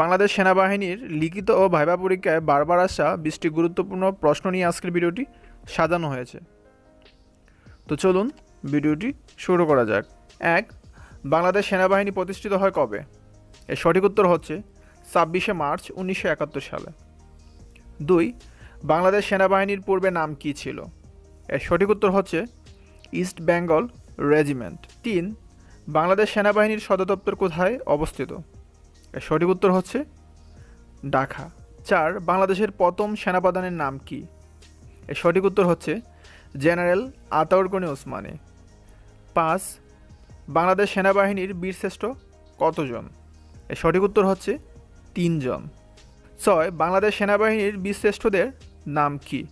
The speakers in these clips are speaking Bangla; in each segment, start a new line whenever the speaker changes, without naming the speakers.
বাংলাদেশ সেনাবাহিনীর লিখিত ও ভাইবা পরীক্ষায় বারবার আসা বিশটি গুরুত্বপূর্ণ প্রশ্ন নিয়ে আজকের ভিডিওটি সাজানো হয়েছে। তো চলুন ভিডিওটি শুরু করা যাক। এক, বাংলাদেশ সেনাবাহিনী প্রতিষ্ঠিত হয় কবে? এর সঠিক উত্তর হচ্ছে ছাব্বিশে মার্চ উনিশশো একাত্তর সালে। দুই, বাংলাদেশ সেনাবাহিনীর পূর্বে নাম কী ছিল? এর সঠিক উত্তর হচ্ছে ইস্ট বেঙ্গল রেজিমেন্ট। তিন, বাংলাদেশ সেনাবাহিনীর সদর দপ্তর কোথায় অবস্থিত? সঠিক উত্তর হচ্ছে ঢাকা। চার, বাংলাদেশের প্রথম সেনাপ্রধানের নাম কি? এর সঠিক উত্তর হচ্ছে জেনারেল আতাউর গনি ওসমানী। পাঁচ, বাংলাদেশ সেনাবাহিনীর বীরশ্রেষ্ঠ কতজন? এর সঠিক উত্তর হচ্ছে তিনজন। ছয়, বাংলাদেশ সেনাবাহিনীর বীরশ্রেষ্ঠদের নাম কি?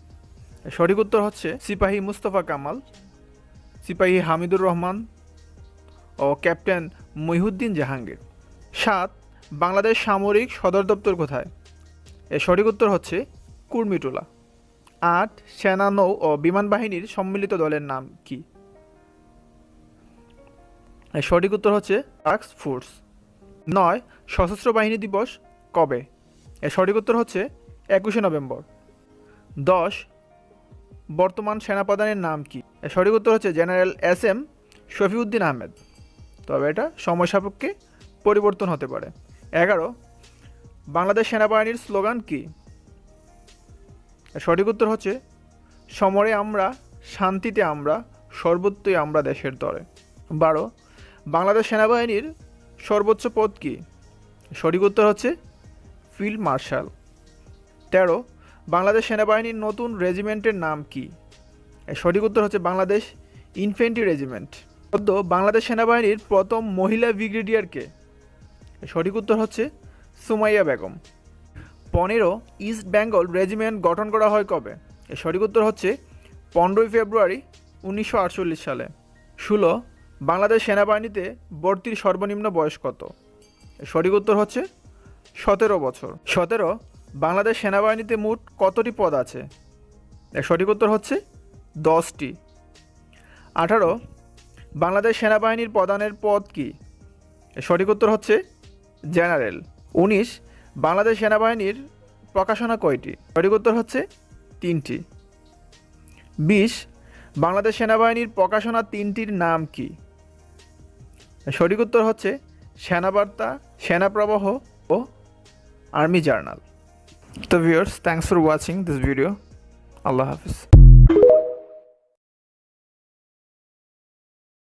সঠিক উত্তর হচ্ছে সিপাহী মুস্তফা কামাল, সিপাহী হামিদুর রহমান ও ক্যাপ্টেন মহিউদ্দিন জাহাঙ্গীর। সাত বাংলাদেশ সামরিক সদর দপ্তর কোথায়? এর সঠিক উত্তর হচ্ছে কুর্মিটোলা। আট, সেনা নৌ ও বিমান বাহিনীর সম্মিলিত দলের নাম কি? এর সঠিক উত্তর হচ্ছে টাস্ক ফোর্স। নয়, সশস্ত্র বাহিনী দিবস কবে? এর সঠিক উত্তর হচ্ছে একুশে নভেম্বর। দশ, বর্তমান সেনাপ্রধানের নাম কি? এর সঠিক উত্তর হচ্ছে general S M Shafiuddin Ahmed. তবে এটা সময় সাপেক্ষে পরিবর্তন হতে পারে। এগারো, বাংলাদেশ সেনাবাহিনীর স্লোগান কি? সঠিক উত্তর হচ্ছে, সমরে আমরা, শান্তিতে আমরা, সর্বত্রই আমরা দেশের দরে বারো, বাংলাদেশ সেনাবাহিনীর সর্বোচ্চ পদ কি? সঠিক উত্তর হচ্ছে, ফিল্ড মার্শাল। তেরো, বাংলাদেশ সেনাবাহিনীর নতুন রেজিমেন্টের নাম কি? সঠিক উত্তর হচ্ছে, বাংলাদেশ ইনফেন্ট্রি রেজিমেন্ট। চোদ্দ, বাংলাদেশ সেনাবাহিনীর প্রথম মহিলা ব্রিগেডিয়ারকে সঠিক উত্তর হচ্ছে সুমাইয়া বেগম। পনেরো, ইস্ট বেঙ্গল রেজিমেন্ট গঠন করা হয় কবে? এর সঠিক উত্তর হচ্ছে পনেরোই ফেব্রুয়ারি উনিশশো আটচল্লিশ সালে। ষোলো, বাংলাদেশ সেনাবাহিনীতে ভর্তির সর্বনিম্ন বয়স কত? সঠিক উত্তর হচ্ছে সতেরো বছর। সতেরো, বাংলাদেশ সেনাবাহিনীতে মোট কতটি পদ আছে? সঠিক উত্তর হচ্ছে দশটি। আঠারো, বাংলাদেশ সেনাবাহিনীর প্রধানের পদ কি? সঠিক উত্তর হচ্ছে জেনারেল। উনিশ, বাংলাদেশ সেনাবাহিনীর প্রকাশনা কয়টি? সঠিক উত্তর হচ্ছে তিনটি। বিশ, বাংলাদেশ সেনাবাহিনীর প্রকাশনা তিনটির নাম কি? সঠিক উত্তর হচ্ছে সেনাবার্তা, সেনাপ্রবাহ ও আর্মি জার্নাল। তো viewers thanks for watching this video Allah Hafiz.